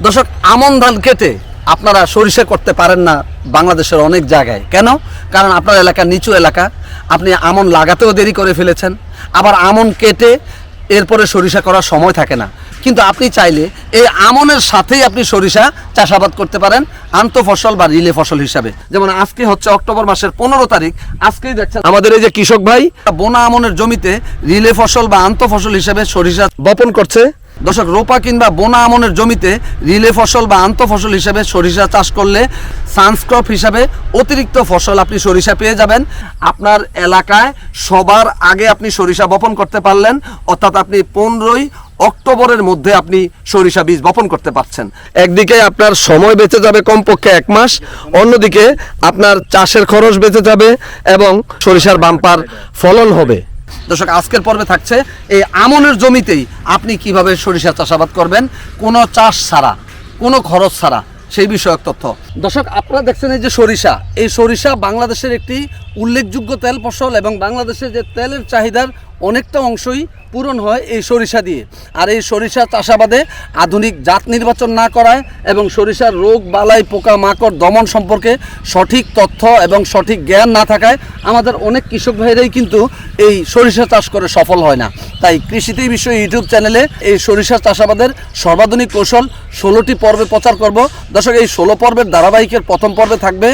দর্শক, আমন ধান কেটে আপনারা সরিষা করতে পারেন না বাংলাদেশের অনেক জায়গায়। কেন? কারণ আপনার এলাকা নিচু এলাকা। আপনি আমন লাগাতেও দেরি করে ফেলেছেন। আবার আমন কেটে এরপরে সরিষা করার সময় থাকে না। কিন্তু আপনি চাইলে এই আমনের সাথেই আপনি সরিষা চাষাবাদ করতে পারেন আন্ত ফসল বা রিলে ফসল হিসাবে। যেমন আজকে হচ্ছে অক্টোবর মাসের পনেরো তারিখ। আজকেই দেখছেন আমাদের এই যে কৃষক ভাই, বোনা আমনের জমিতে রিলে ফসল বা আন্ত ফসল হিসাবে সরিষা বপন করছে। দর্শক, রোপা কিংবা বোনা আমনের জমিতে রিলে ফসল বা আন্ত ফসল হিসেবে সরিষা চাষ করলে সানস্ক্রপ হিসাবে অতিরিক্ত ফসল আপনি সরিষা পেয়ে যাবেন। আপনার এলাকায় সবার আগে আপনি সরিষা বপন করতে পারলেন, অর্থাৎ আপনি পনেরোই অক্টোবরের মধ্যে আপনি সরিষা বীজ বপন করতে পারছেন। একদিকে আপনার সময় বেঁচে যাবে কমপক্ষে এক মাস, অন্যদিকে আপনার চাষের খরচ বেঁচে যাবে এবং সরিষার বাম্পার ফলন হবে। দর্শক, আজকের পর্বে থাকছে এই আমনের জমিতেই আপনি কীভাবে সরিষা চাষাবাদ করবেন, কোনো চাষ ছাড়া, কোনো খরচ ছাড়া, সেই বিষয়ক তথ্য। দর্শক, আপনারা দেখছেন এই যে সরিষা, এই সরিষা বাংলাদেশের একটি উল্লেখযোগ্য তেল ফসল এবং বাংলাদেশের যে তেলের চাহিদার অনেকটা অংশই পূরণ হয় এই সরিষা দিয়ে। আর এই সরিষা চাষাবাদে আধুনিক জাত নির্বাচন না করায় এবং সরিষার রোগ, বালাই, পোকা, মাকড়, দমন সম্পর্কে সঠিক তথ্য এবং সঠিক জ্ঞান না থাকায় আমাদের অনেক কৃষক ভাইরাই কিন্তু এই সরিষা চাষ করে সফল হয় না। তাই কৃষিতেই বিষয় ইউটিউব চ্যানেলে এই সরিষা চাষাবাদের সর্বাধুনিক কৌশল ষোলোটি পর্বে প্রচার করব। দর্শক, এই ষোলো পর্বের ধারাবাহিকের প্রথম পর্বে থাকবে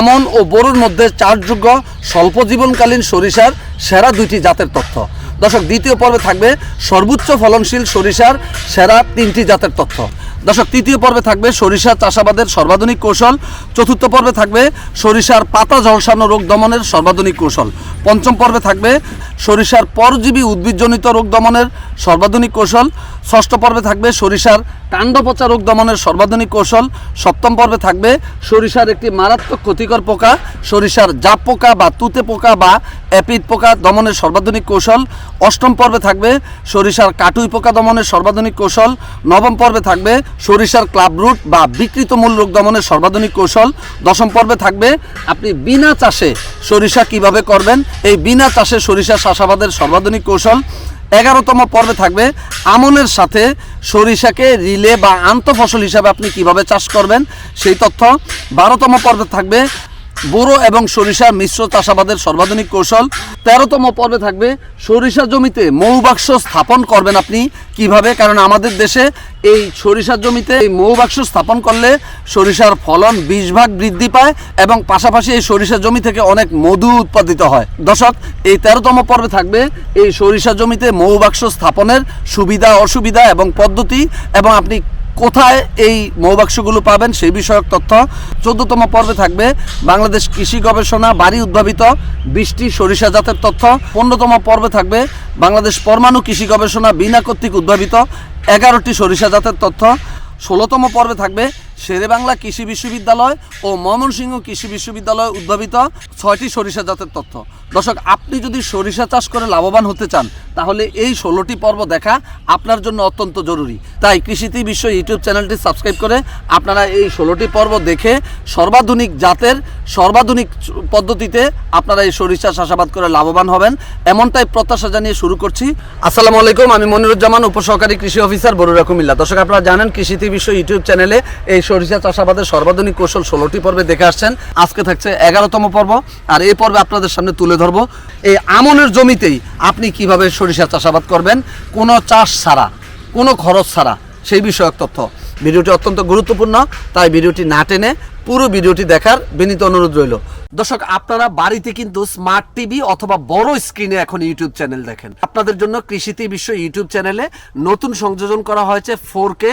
আমন ও বরুর মধ্যে চাষযোগ্য স্বল্প জীবনকালীন সরিষার সেরা দুইটি জাতের তথ্য। দর্শক, দ্বিতীয় পর্বে থাকবে সর্বোচ্চ ফলনশীল সরিষার সেরা তিনটি জাতের তথ্য। দর্শক, তৃতীয় পর্বে থাকবে সরিষা চাষাবাদের সর্বাধুনিক কৌশল। চতুর্থ পর্বে থাকবে সরিষার পাতা ঝলসানো রোগ দমনের সর্বাধুনিক কৌশল। পঞ্চম পর্বে থাকবে সরিষার পরজীবী উদ্ভিদজনিত রোগ দমনের সর্বাধুনিক কৌশল। ষষ্ঠ পর্বে থাকবে সরিষার কাণ্ডপচা রোগ দমনের সর্বাধুনিক কৌশল। সপ্তম পর্বে থাকবে সরিষার একটি মারাত্মক ক্ষতিকর পোকা, সরিষার জাপ পোকা বা তুতে পোকা বা অ্যাপিড পোকা দমনের সর্বাধুনিক কৌশল। অষ্টম পর্বে থাকবে সরিষার কাটুই পোকা দমনের সর্বাধুনিক কৌশল। নবম পর্বে থাকবে সরিষার ক্লাব রুট বা বিকৃত মূল রোগ দমনের সর্বাধুনিক কৌশল। দশম পর্বে থাকবে আপনি বিনা চাষে সরিষা কীভাবে করবেন? এই বিনা চাষে সরিষা চাষাবাদের সর্বাধুনিক কৌশল এগারোতম পর্বে থাকবে আমনের সাথে সরিষাকে রিলে বা আন্ত ফসল হিসাবে আপনি কীভাবে চাষ করবেন সেই তথ্য বারোতম পর্বে থাকবে বোরো এবং সরিষা মিশ্র চাষাবাদের সর্বাধুনিক কৌশল। তেরোতম পর্বে থাকবে, সরিষা জমিতে মৌবাক্স স্থাপন করবেন আপনি কীভাবে? কারণ আমাদের দেশে এই সরিষার জমিতে এই মৌবাক্স স্থাপন করলে সরিষার ফলন বিশ ভাগ বৃদ্ধি পায় এবং পাশাপাশি এই সরিষা জমি থেকে অনেক মধু উৎপাদিত হয়। দর্শক, এই তেরোতম পর্বে থাকবে এই সরিষা জমিতে মৌবাক্স স্থাপনের সুবিধা, অসুবিধা এবং পদ্ধতি এবং আপনি কোথায় এই মৌবাক্সগুলো পাবেন সেই বিষয়ক তথ্য চোদ্দতম পর্বে থাকবে বাংলাদেশ কৃষি গবেষণা বাড়ি উদ্ভাবিত বৃষ্টি সরিষা জাতের তথ্য। পনেরোতম পর্বে থাকবে বাংলাদেশ পরমাণু কৃষি গবেষণা বিনা কর্তৃক উদ্ভাবিত এগারোটি সরিষা জাতের তথ্য। ষোলোতম পর্বে থাকবে শেরে বাংলা কৃষি বিশ্ববিদ্যালয় ও ময়মনসিংহ কৃষি বিশ্ববিদ্যালয় উদ্ভাবিত ছয়টি সরিষা জাতের তথ্য। দর্শক, আপনি যদি সরিষা চাষ করে লাভবান হতে চান, তাহলে এই ষোলোটি পর্ব দেখা আপনার জন্য অত্যন্ত জরুরি। তাই কৃষিতি বিশ্ব ইউটিউব চ্যানেলটি সাবস্ক্রাইব করে আপনারা এই ষোলোটি পর্ব দেখে সর্বাধুনিক জাতের, সর্বাধুনিক পদ্ধতিতে আপনারা এই সরিষা চাষাবাদ করে লাভবান হবেন। এমনটাই প্রত্যাশা জানিয়ে শুরু করছি। আসসালামু আলাইকুম, আমি মনিরুজ্জামান, উপসহকারী কৃষি অফিসার বরুরা কুমিল্লা। দর্শক, আপনারা জানেন কৃষিতি বিশ্ব ইউটিউব চ্যানেলে এই সরিষা চাষাবাদের সর্বাধুনিক কৌশল ষোলোটি পর্বে দেখে আসছেন। আজকে থাকছে এগারোতম পর্ব, আর এই পর্বে আপনাদের সামনে তুলে ধরবো এই আমনের জমিতেই আপনি কীভাবে সরিষা চাষাবাদ করবেন, কোনো চাষ ছাড়া, কোনো খরচ ছাড়া, সেই বিষয়ক তথ্য। ভিডিওটি অত্যন্ত গুরুত্বপূর্ণ, তাই ভিডিওটি না টেনে পুরো ভিডিওটি দেখার বিনীত অনুরোধ রইল। দর্শক, আপনারা বাড়িতে কিন্তু স্মার্ট টিভি অথবা বড় স্ক্রিনে এখন ইউটিউব চ্যানেল দেখেন। আপনাদের জন্য কৃষিতে বিশ্ব ইউটিউব চ্যানেলে নতুন সংযোজন করা হয়েছে ফোর কে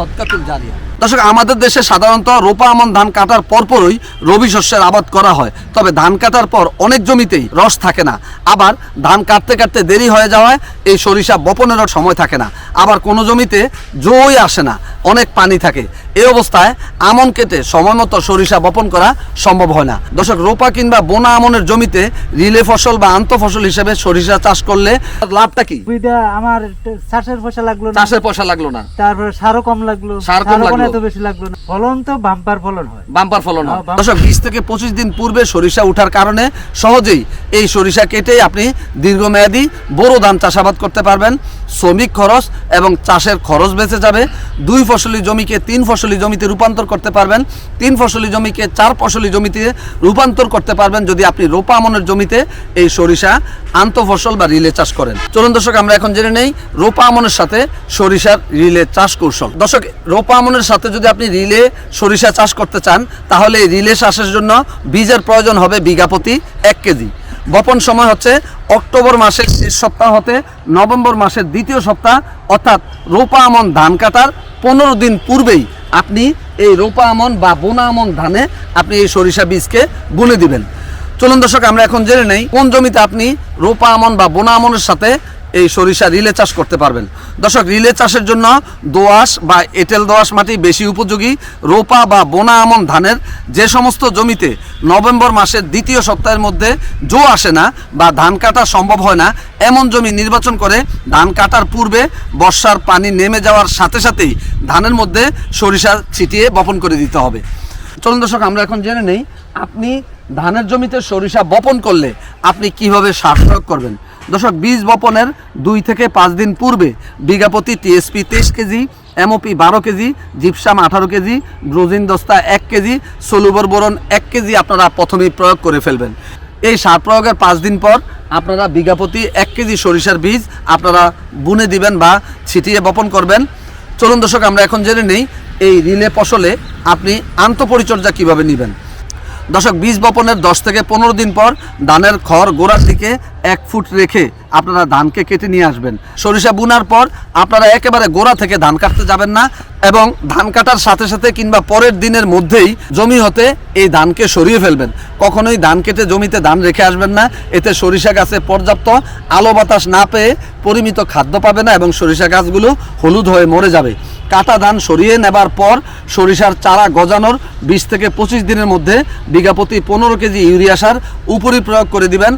সৎকাতুল জারিয়া দর্শক, আমাদের দেশে সাধারণত রোপা আমন ধান কাটার পরপরই রবি শস্যের আবাদ করা হয়। তবে ধান কাটার পর অনেক জমিতেই রস থাকে না। আবার ধান কাটতে কাটতে দেরি হয়ে যাওয়ায় এই সরিষা বপনেরও সময় থাকে না। আবার কোনো জমিতে জই আসে না। অনেক পানি থাকে। এই অবস্থায় আমন কেটে সময় মতো সরিষা বপন করা সম্ভব হয় না। দর্শক রোপা কিংবা বোনা আমনের জমিতে রিলে ফসল বা আন্ত ফসল হিসেবে সরিষা চাষ করলে লাভটা কি? আমার চাষের পয়সা লাগল না। চাষের পয়সা লাগল না। তারপরে সারও কম লাগল। সার কম লাগল। এত বেশি লাগল না। ফলন তো বাম্পার ফলন হয়। বাম্পার ফলন হয়। হ্যাঁ, দর্শক বিশ থেকে পঁচিশ দিন পূর্বে সরিষা উঠার কারণে সহজেই এই সরিষা কেটে আপনি দীর্ঘমেয়াদী বোরো ধান চাষাবাদ করতে পারবেন। শ্রমিক খরচ এবং চাষের খরচ বেঁচে যাবে। দুই ফসলি জমিকে তিন ফসলি জমিতে রূপান্তর করতে পারবেন, তিন ফসলি জমিকে চার ফসলি জমিতে রূপান্তর করতে পারবেন যদি আপনি রোপা আমনের জমিতে এই সরিষা আন্ত ফসল বা রিলে চাষ করেন। চলুন দর্শক, আমরা এখন জেনে নেই রোপা আমনের সাথে সরিষার রিলে চাষ কৌশল। দর্শক, রোপা আমনের সাথে যদি আপনি রিলে সরিষা চাষ করতে চান, তাহলে রিলে চাষের জন্য বীজের প্রয়োজন হবে বিঘা প্রতি এক কেজি। বপন সময় হচ্ছে অক্টোবর মাসের শেষ সপ্তাহ হতে নভেম্বর মাসের দ্বিতীয় সপ্তাহ, অর্থাৎ রোপা আমন ধান কাটার পনেরো দিন পূর্বেই আপনি এই রোপা আমন বা বোনা আমন ধানে আপনি এই সরিষা বীজকে বুনে দিবেন। চলুন দর্শক, আমরা এখন জেনে নেই কোন জমিতে আপনি রোপা আমন বা বোনা আমনের সাথে এই সরিষা রিলে চাষ করতে পারবেন। দর্শক, রিলে চাষের জন্য দোআঁশ বা এঁটেল দোআঁশ মাটি বেশি উপযোগী। রোপা বা বোনা আমন ধানের যে সমস্ত জমিতে নভেম্বর মাসের দ্বিতীয় সপ্তাহের মধ্যে জো আসে না বা ধান কাটা সম্ভব হয় না, এমন জমি নির্বাচন করে ধান কাটার পূর্বে বর্ষার পানি নেমে যাওয়ার সাথে সাথেই ধানের মধ্যে সরিষা ছিটিয়ে বপন করে দিতে হবে। চলুন দর্শক, আমরা এখন জেনে নেই, আপনি ধানের জমিতে সরিষা বপন করলে আপনি কীভাবে সার প্রয়োগ করবেন? দর্শক বীজ বপনের দুই থেকে পাঁচ দিন পূর্বে বিঘাপতি টিএসপি তেইশ কেজি, এমওপি বারো কেজি, জিপসাম আঠারো কেজি, ব্রোজিন দস্তা এক কেজি, সলুবর বোরন এক কেজি আপনারা প্রথমেই প্রয়োগ করে ফেলবেন। এই সার প্রয়োগের পাঁচ দিন পর আপনারা বিঘাপতি এক কেজি সরিষার বীজ আপনারা বুনে দিবেন বা ছিটিয়ে বপন করবেন। চলুন দর্শক, আমরা এখন জেনে নেই এই রিলে ফসলে আপনি আন্তঃপরিচর্যা কীভাবে নেবেন। দর্শক, বীজ বপনের দশ থেকে পনেরো দিন পর ধানের খড় গোড়ার দিকে এক ফুট রেখে আপনারা ধানকে কেটে নিয়ে আসবেন। সরিষা বুনার পর আপনারা একেবারে গোড়া থেকে ধান কাটতে যাবেন না এবং ধান কাটার সাথে সাথে কিংবা পরের দিনের মধ্যেই জমি হতে এই ধানকে সরিয়ে ফেলবেন। কখনোই ধান কেটে জমিতে ধান রেখে আসবেন না। এতে সরিষা গাছে পর্যাপ্ত আলো বাতাস না পেয়ে পরিমিত খাদ্য পাবে না এবং সরিষা গাছগুলো হলুদ হয়ে মরে যাবে। কাটা ধান সরিয়ে নেবার পর সরিষার চারা গজানোর বিশ থেকে পঁচিশ দিনের মধ্যে বিঘাপতি পনেরো কেজি ইউরিয়া সার উপরি প্রয়োগ করে দিবেন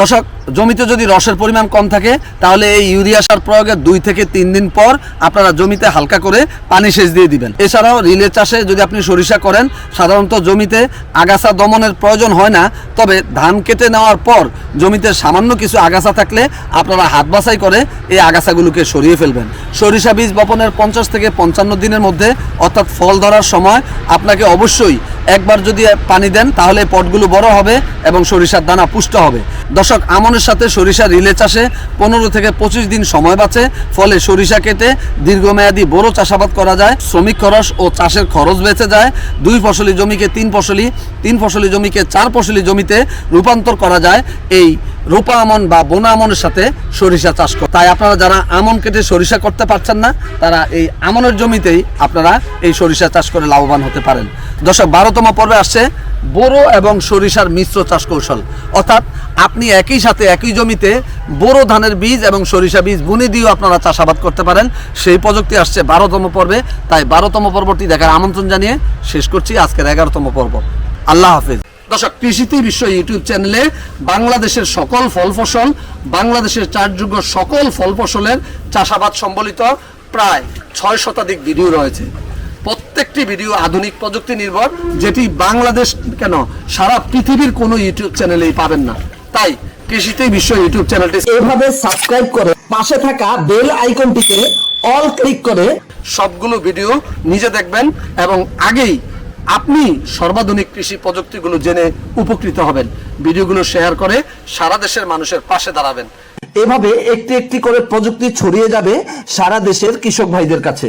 দর্শক, জমিতে যদি রসের পরিমাণ কম থাকে, তাহলে এই ইউরিয়া সার প্রয়োগের দুই থেকে তিন দিন পর আপনারা জমিতে হালকা করে পানি সেচ দিয়ে দিবেন। এছাড়াও রিলে চাষে যদি আপনি সরিষা করেন, সাধারণত জমিতে আগাছা দমনের প্রয়োজন হয় না, তবে ধান কেটে নেওয়ার পর জমিতে সামান্য কিছু আগাছা থাকলে আপনারা হাত বাছাই করে এই আগাছাগুলোকে সরিয়ে ফেলবেন। সরিষা বীজ বপনের পঞ্চাশ থেকে পঞ্চান্ন দিনের মধ্যে অর্থাৎ ফল ধরার সময় আপনাকে অবশ্যই একবার যদি পানি দেন, তাহলে পটগুলো বড় হবে এবং সরিষার দানা পুষ্ট হবে। দর্শক, আমনের সাথে সরিষা রিলে চাষে পনেরো থেকে পঁচিশ দিন সময় বাঁচে, ফলে সরিষা কেটে দীর্ঘমেয়াদী বড় চাষাবাদ করা যায়, শ্রমিক খরচ ও চাষের খরচ বেঁচে যায়। দুই ফসলি জমিকে তিন ফসলি তিন ফসলি জমিকে চার ফসলি জমিতে রূপান্তর করা যায়। এই রোপা আমন বা বোনা আমনের সাথে সরিষা চাষ করে। তাই আপনারা যারা আমন কেটে সরিষা করতে পারছেন না, তারা এই আমনের জমিতেই আপনারা এই সরিষা চাষ করে লাভবান হতে পারেন। দর্শক, বারোতম পর্বে আসছে বোরো এবং সরিষার মিশ্র চাষ কৌশল। অর্থাৎ আপনি একই সাথে একই জমিতে বোরো ধানের বীজ এবং সরিষা বীজ বুনে দিয়েও আপনারা চাষাবাদ করতে পারেন। সেই প্রযুক্তি আসছে বারোতম পর্বে। তাই বারোতম পর্বটি দেখার আমন্ত্রণ জানিয়ে শেষ করছি আজকের এগারোতম পর্ব। আল্লাহ হাফেজ। দর্শক কৃষিতে বিশ্ব ইউটিউব চ্যানেলে বাংলাদেশের সকল ফল ফসল, বাংলাদেশের চারযোগ্য সকল ফল ফসলের চাষাবাদ সম্বলিত প্রায় ছয় শতাধিক ভিডিও রয়েছে। প্রত্যেকটি ভিডিও আধুনিক প্রযুক্তি নির্ভর, যেটি বাংলাদেশ কেন সারা পৃথিবীর কোনো ইউটিউব চ্যানেলেই পাবেন না। তাই কৃষিতে বিশ্ব ইউটিউব চ্যানেলটি এভাবে সাবস্ক্রাইব করে পাশে থাকা বেল আইকনটিতে অল ক্লিক করে সবগুলো ভিডিও নিজে দেখবেন এবং আগেই আপনি সর্বাধুনিক কৃষি প্রযুক্তিগুলো জেনে উপকৃত হবেন। ভিডিওগুলো শেয়ার করে সারা দেশের মানুষের পাশে দাঁড়াবেন। এভাবে একটি একটি করে প্রযুক্তি ছড়িয়ে যাবে সারা দেশের কৃষক ভাইদের কাছে।